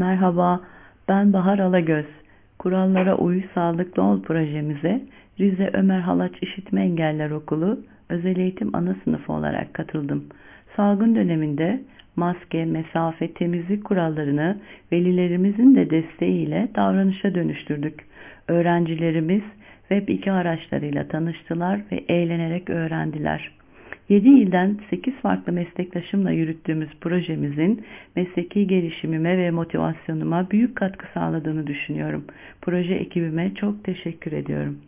Merhaba, ben Bahar Alagöz. Kurallara Uy Sağlıklı Ol projemize Rize Ömer Halaç İşitme Engeller Okulu Özel Eğitim Ana Sınıfı olarak katıldım. Salgın döneminde maske, mesafe, temizlik kurallarını velilerimizin de desteğiyle davranışa dönüştürdük. Öğrencilerimiz Web 2 araçlarıyla tanıştılar ve eğlenerek öğrendiler. 7 ilden 8 farklı meslektaşımla yürüttüğümüz projemizin mesleki gelişimime ve motivasyonuma büyük katkı sağladığını düşünüyorum. Proje ekibime çok teşekkür ediyorum.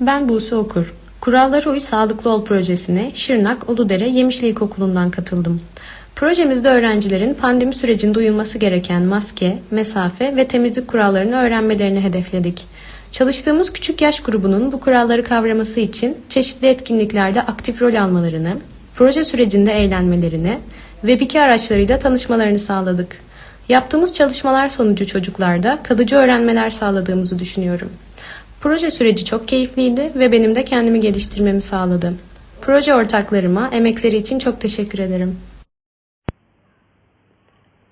Ben Buse Okur. Kurallara Uy Sağlıklı Ol projesine Şırnak Uludere Yemişli İlkokulu'ndan katıldım. Projemizde öğrencilerin pandemi sürecinde uyulması gereken maske, mesafe ve temizlik kurallarını öğrenmelerini hedefledik. Çalıştığımız küçük yaş grubunun bu kuralları kavraması için çeşitli etkinliklerde aktif rol almalarını, proje sürecinde eğlenmelerini ve Web2 araçlarıyla tanışmalarını sağladık. Yaptığımız çalışmalar sonucu çocuklarda kalıcı öğrenmeler sağladığımızı düşünüyorum. Proje süreci çok keyifliydi ve benim de kendimi geliştirmemi sağladı. Proje ortaklarıma emekleri için çok teşekkür ederim.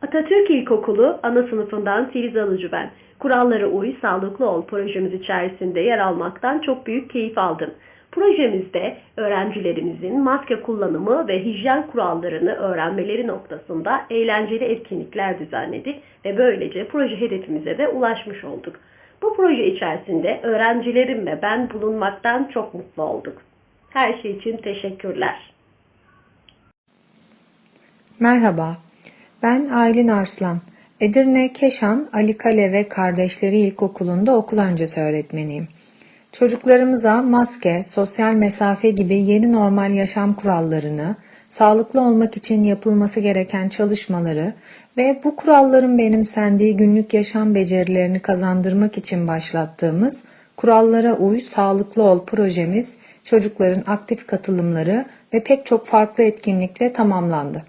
Atatürk İlkokulu ana sınıfından Filiz Alıcı ben. Kurallara uy, sağlıklı ol projemiz içerisinde yer almaktan çok büyük keyif aldım. Projemizde öğrencilerimizin maske kullanımı ve hijyen kurallarını öğrenmeleri noktasında eğlenceli etkinlikler düzenledik ve böylece proje hedefimize de ulaşmış olduk. Bu proje içerisinde öğrencilerim ve ben bulunmaktan çok mutlu olduk. Her şey için teşekkürler. Merhaba, ben Aylin Arslan. Edirne Keşan Ali Kale ve Kardeşleri İlkokulu'nda okul öncesi öğretmeniyim. Çocuklarımıza maske, sosyal mesafe gibi yeni normal yaşam kurallarını, sağlıklı olmak için yapılması gereken çalışmaları ve bu kuralların benimsendiği günlük yaşam becerilerini kazandırmak için başlattığımız Kurallara Uy, Sağlıklı Ol projemiz çocukların aktif katılımları ve pek çok farklı etkinlikle tamamlandı.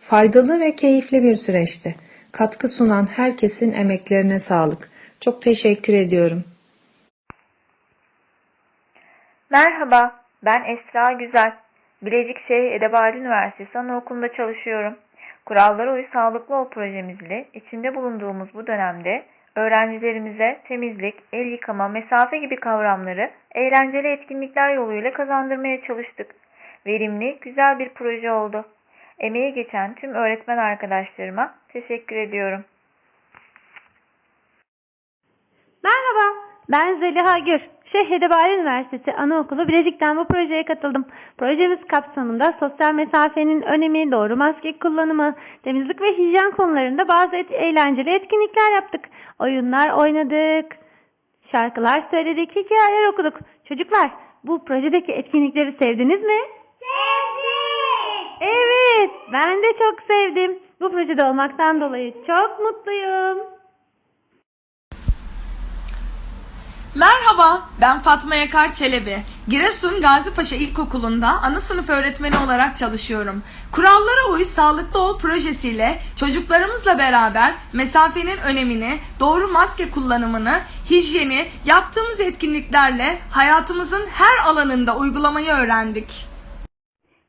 Faydalı ve keyifli bir süreçti. Katkı sunan herkesin emeklerine sağlık. Çok teşekkür ediyorum. Merhaba, ben Esra Güzel. Bilecik Şeyh Edebali Üniversitesi Anaokulu'nda çalışıyorum. Kurallara Uy Sağlıklı Ol projemizle içinde bulunduğumuz bu dönemde öğrencilerimize temizlik, el yıkama, mesafe gibi kavramları eğlenceli etkinlikler yoluyla kazandırmaya çalıştık. Verimli, güzel bir proje oldu. Emeği geçen tüm öğretmen arkadaşlarıma teşekkür ediyorum. Merhaba, ben Zeliha Gür. Şeyh Edebali Üniversitesi Anaokulu Bilecik'ten bu projeye katıldım. Projemiz kapsamında sosyal mesafenin önemi, doğru maske kullanımı, temizlik ve hijyen konularında bazı et- eğlenceli etkinlikler yaptık. Oyunlar oynadık, şarkılar söyledik, hikayeler okuduk. Çocuklar, bu projedeki etkinlikleri sevdiniz mi? Evet, ben de çok sevdim. Bu projede olmaktan dolayı çok mutluyum. Merhaba, ben Fatma Yakar Çelebi. Giresun Gazipaşa İlkokulu'nda ana sınıf öğretmeni olarak çalışıyorum. Kurallara uy, sağlıklı ol projesiyle çocuklarımızla beraber mesafenin önemini, doğru maske kullanımını, hijyeni yaptığımız etkinliklerle hayatımızın her alanında uygulamayı öğrendik.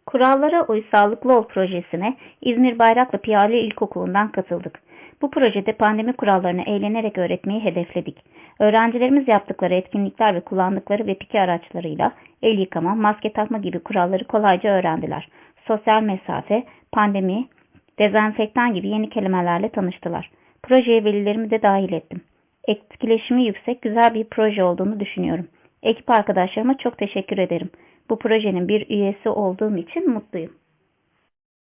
Kurallara Uy Sağlıklı Ol projesine İzmir Bayraklı Piyale İlkokulu'ndan katıldık. Bu projede pandemi kurallarını eğlenerek öğretmeyi hedefledik. Öğrencilerimiz yaptıkları etkinlikler ve kullandıkları Web2 araçlarıyla el yıkama, maske takma gibi kuralları kolayca öğrendiler. Sosyal mesafe, pandemi, dezenfektan gibi yeni kelimelerle tanıştılar. Projeye velilerimi de dahil ettim. Etkileşimi yüksek, güzel bir proje olduğunu düşünüyorum. Ekip arkadaşlarıma çok teşekkür ederim. Bu projenin bir üyesi olduğum için mutluyum.